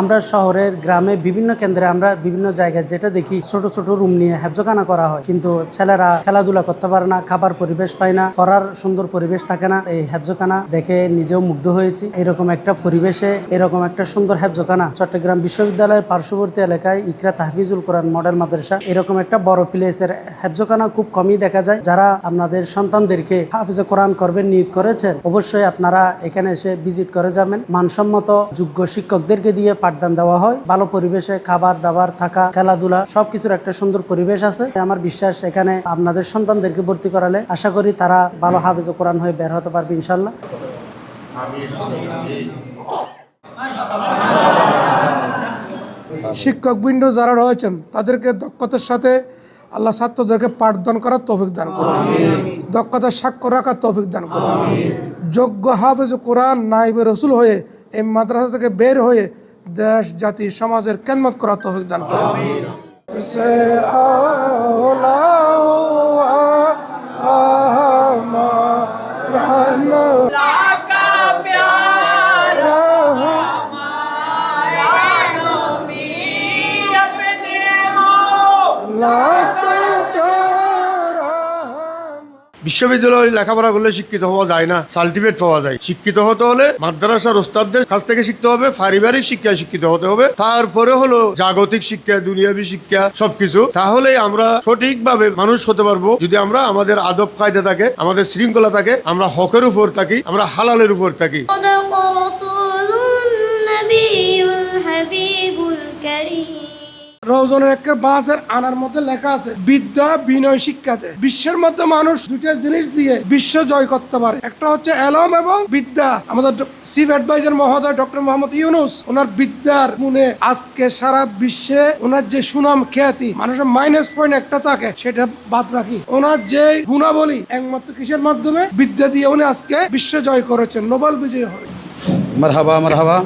আমরা শহরের গ্রামে বিভিন্ন কেন্দ্রে আমরা বিভিন্ন জায়গায় যেটা দেখি, ছোট ছোট রুম নিয়ে হ্যাবজখানা করা হয়। কিন্তু ছেলেরা খেলাধুলা করতে পারে না, খাবার পরিবেশ পায় না, পড়ার সুন্দর পরিবেশ থাকে না। এই হ্যাবজখানা দেখে নিজেও মুগ্ধ হয়েছি। এরকম একটা পরিবেশে, এরকম একটা সুন্দর হ্যাবজখানা চট্টগ্রাম বিশ্ববিদ্যালয়ের পার্শ্ববর্তী এলাকায় ইকরা তাহফিজুল কোরআন মডেল মাদ্রাসা, এরকম একটা বড় প্লেসের হ্যাবজখানা খুব কমই দেখা যায়। যারা আপনাদের সন্তানদেরকে হাফিজে কোরআন করবেন নিয়োগ করেছেন, অবশ্যই আপনারা এখানে এসে ভিজিট করে যাবেন। মানসম্মত, যোগ্য শিক্ষকদেরকে দিয়ে পাঠদান দেওয়া হয়। ভালো পরিবেশে খাবার দাবার থাকা, খেলাধুলা সবকিছুর একটা সুন্দর পরিবেশ আছে। আমার বিশ্বাস এখানে আপনাদের সন্তানদেরকে ভর্তি করালে আশা করি তারা ভালো হাফিজে কোরআন হয়ে বের হতে পারবে ইনশাল্লাহ শিক্ষকবৃন্দ যারা রয়েছেন, তাদেরকে দক্ষতার সাথে আল্লাহ ছাত্রদেরকে পাঠদান করার তৌফিক দান করুন। দক্ষতার সাক্ষ্য রাখার তৌফিক দান করুন। যোগ্য হাফেজ কোরআন নাইবে রসুল হয়ে এই মাদ্রাসা থেকে বের হয়ে দেশ জাতি সমাজের কেন্মত করা তৌফিক দান করে সে বিশ্ববিদ্যালয়ে লেখাপড়া করলে শিক্ষিত হওয়া যায় না সার্টিফিকেট পাওয়া যায় শিক্ষিত হতে হলে মাদ্রাসার ওস্তাদদের কাছ থেকে শিখতে হবে পারিবারিক শিক্ষায় শিক্ষিত হতে হবে তারপরে হলো জাগতিক শিক্ষা দুনিয়াবী শিক্ষা সবকিছু তাহলে আমরা সঠিকভাবে মানুষ হতে পারবো যদি আমরা আমাদের আদব কায়দা থাকে আমাদের শৃঙ্খলা থাকে আমরা হকের উপর থাকি আমরা হালালের উপর থাকি صدق رسول النبي الحبيب الكريم রওজনের একটা বাসের আনার মধ্যে লেখা আছে, বিদ্যা, বিনয়, শিক্ষাতে। বিশ্বের মধ্যে মানুষ দুইটা জিনিস দিয়ে বিশ্ব জয় করতে পারে। একটা হচ্ছে এলম এবং বিদ্যা। আমাদের চিফ অ্যাডভাইজার মহোদয় ডক্টর মোহাম্মদ ইউনুস, ওনার বিদ্যার গুণে আজকে সারা বিশ্বে ওনার যে সুনাম, খ্যাতি, মানুষের মাইনাস পয়েন্ট একটা থাকে, সেটা বাদ রাখি। ওনার যে গুণাবলী, একমাত্র কিসের মাধ্যমে? বিদ্যা দিয়ে উনি আজকে বিশ্ব জয় করেছেন, নোবেল বিজয়ী হয়। মারহাবা মারহাবা।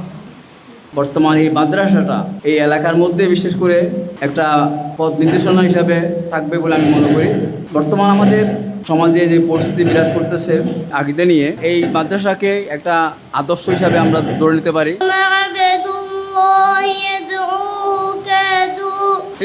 বর্তমান এই মাদ্রাসাটা এই এলাকার মধ্যে বিশেষ করে একটা পথ নির্দেশনা হিসাবে থাকবে বলে আমি মনে করি। বর্তমান আমাদের সমাজে যে পরিস্থিতি বিরাজ করতেছে আগিতে নিয়ে, এই মাদ্রাসাকে একটা আদর্শ হিসাবে আমরা ধরে নিতে পারি।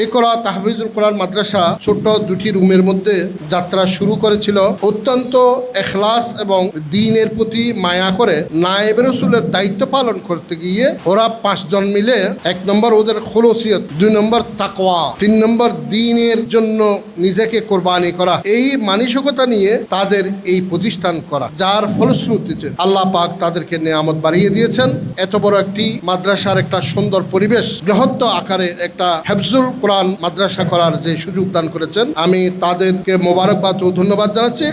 একরা তাহবিজুল কোরআন মাদ্রাসা ছোট্ট দুটি রুমের মধ্যে যাত্রা শুরু করেছিল। অত্যন্ত এখলাস এবং দিনের প্রতি মায়া করে নায়েব রসুলের দায়িত্ব পালন করতে গিয়ে ওরা পাঁচজন মিলে এক নম্বর ওদের খোলসিয়ত, দুই নম্বর তাকওয়া, তিন নম্বর দিনের জন্য নিজেকে কোরবানি করা। এই মানসিকতা নিয়ে তাদের এই প্রতিষ্ঠান করা, যার ফলশ্রুতিতে আল্লাহ পাক তাদেরকে নেয়ামত বাড়িয়ে দিয়েছেন। এত বড় একটি মাদ্রাসার একটা সুন্দর পরিবেশ, বৃহত্ত আকারে একটা হেফজুল কোরআন মাদ্রাসা করার যে সুযোগ দান করেছেন আমি তাদেরকে মোবারকবাদ ও ধন্যবাদ জানাচ্ছি।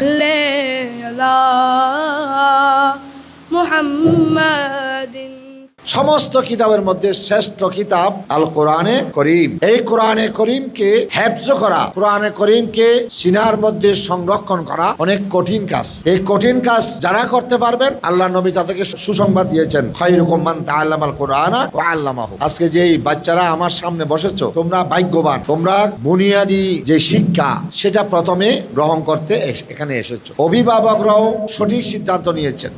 মোহাম্মদিন সমস্ত কিতাবের মধ্যে শ্রেষ্ঠ কিতাব আল কোরআনে করিম। এই কোরআনে করিমকে হেফজ করা, কোরআনে করিমকে সিনার মধ্যে সংরক্ষণ করা অনেক কঠিন কাজ। এই কঠিন কাজ যারা করতে পারবেন, আল্লাহ নবী তাদেরকে সুসংবাদ দিয়েছেন খৈরুকুম মান তাআল্লাম আল কোরআনা ওয়া আল্লামাহু। আজকে যে এই বাচ্চারা আমার সামনে বসেছো, তোমরা ভাগ্যবান, তোমরা বুনিয়াদি যে শিক্ষা, সেটা প্রথমে গ্রহণ করতে এখানে এসেছ। অভিভাবকরাও সঠিক সিদ্ধান্ত নিয়েছেন।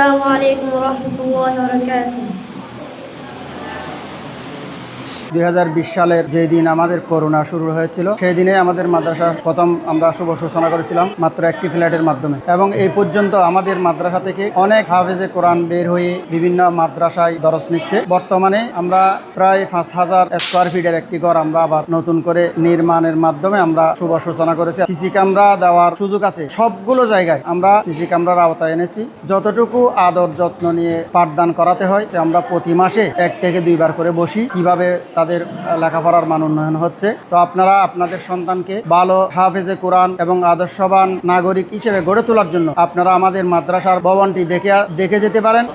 দুই হাজার বিশ সালের যে দিন আমাদের করোনা শুরু হয়েছিল, সেই দিনে আমাদের মাদ্রাসা প্রথম আমরা শুভ সূচনা করেছিলাম, মাত্র একটি ফ্ল্যাটের মাধ্যমে। এবং এই পর্যন্ত আমাদের মাদ্রাসা থেকে অনেক হাফেজে কোরআন বের হয়ে বিভিন্ন মাদ্রাসায় দরস নিচ্ছে। বর্তমানে আমরা প্রায় পাঁচ হাজার স্কোয়ার ফিটের একটি ঘর আমরা আবার নতুন করে নির্মাণের মাধ্যমে আমরা শুভ সূচনা করেছি। সিসি ক্যামেরা দেওয়ার সুযোগ আছে সবগুলো জায়গায়। আমরা সিসি ক্যামেরার আওতায় এনেছি। যতটুকু আদর যত্ন নিয়ে পাঠদান করাতে হয়, আমরা প্রতি মাসে এক থেকে দুইবার করে বসি। কীভাবে তাদের লেখাপড়ার মান উন্নয়ন হচ্ছে। তো আপনারা আপনাদের সন্তানকে ভালো হাফেজে কোরআন এবং আদর্শবান নাগরিক হিসেবে গড়ে তোলার জন্য আপনারা আমাদের মাদ্রাসার ভবনটি দেখে দেখে যেতে পারেন।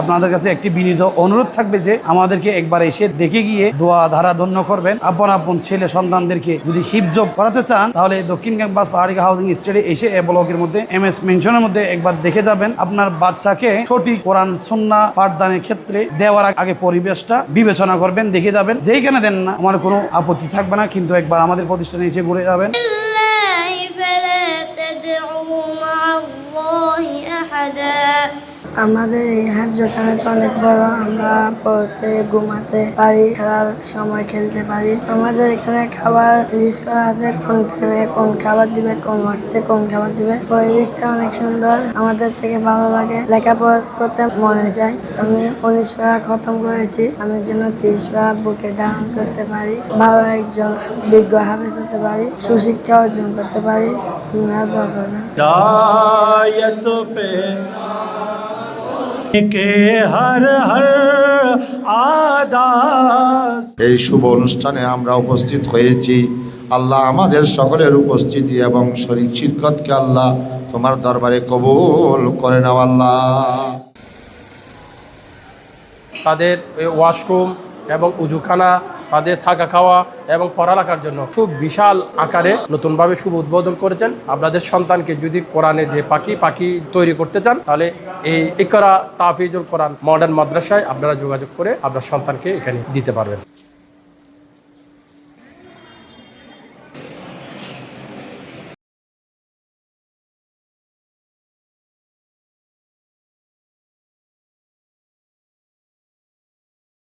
আপনাদের কাছে একটি বিনীত অনুরোধ থাকবে যে আমাদেরকে একবার এসে দেখে গিয়ে দোয়া ধারা ধন্য করবেন আপন আপন ছেলে সন্তানদেরকে যদি হিপজব করাতে চান তাহলে দক্ষিণ ক্যাম্পাস পাহাড়ি হাউজিং স্টেটে এসে এ ব্লকের মধ্যে এম এস মেনশনের মধ্যে একবার দেখে যাবেন আপনার বাচ্চাকে সঠিক কোরআন সন্না পাঠদানের ক্ষেত্রে দেওয়ার আগে পরিবেশটা বিবেচনা করবেন দেখে যাবেন যেইখানে দেন না আমার কোনো আপত্তি থাকবে না কিন্তু একবার আমাদের প্রতিষ্ঠানে এসে ঘুরে যাবেন الله فلا تدعوا مع الله أحدا আমাদের এই হাফজখানাটা অনেক বড়, আমরা পড়তে, ঘুমাতে পারি, খেলার সময় খেলতে পারি। আমাদের এখানে খাবার লিস্ট করা আছে, কোন টাইমে কোন খাবার দিবে, কোন ওয়াক্তে কোন খাবার দিবে। পরিবেশটা অনেক সুন্দর, আমাদের থেকে ভালো লাগে। লেখাপড়া করতে মনে যায় আমি উনিশ পাড়া খতম করেছি, আমি যেন তিরিশ পাড়া বুকে ধারণ করতে পারি। ভালো একজন বিজ্ঞ হাফেজ হতে পারি, সুশিক্ষা অর্জন করতে পারি। দোয়া কে হর হর আদাস। এই শুভ অনুষ্ঠানে আমরা উপস্থিত হয়েছি। আল্লাহ আমাদের সকলের উপস্থিতি এবং শরীর শিরকতকে আল্লাহ তোমার দরবারে কবুল করে নাও আল্লাহ। তাদের ওয়াশরুম এবং উজুখানা তাদের থাকা খাওয়া এবং পড়ালেখার জন্য। খুব বিশাল আকারে নতুনভাবে শুভ উদ্বোধন করেছেন। আপনাদের সন্তানকে যদি কোরআনে যে পাখি পাখি তৈরি করতে চান, তাহলে এই ইকরা তাফিজুল কোরআন মডার্ন মাদ্রাসায় আপনারা যোগাযোগ করে আপনার সন্তানকে এখানে দিতে পারবেন।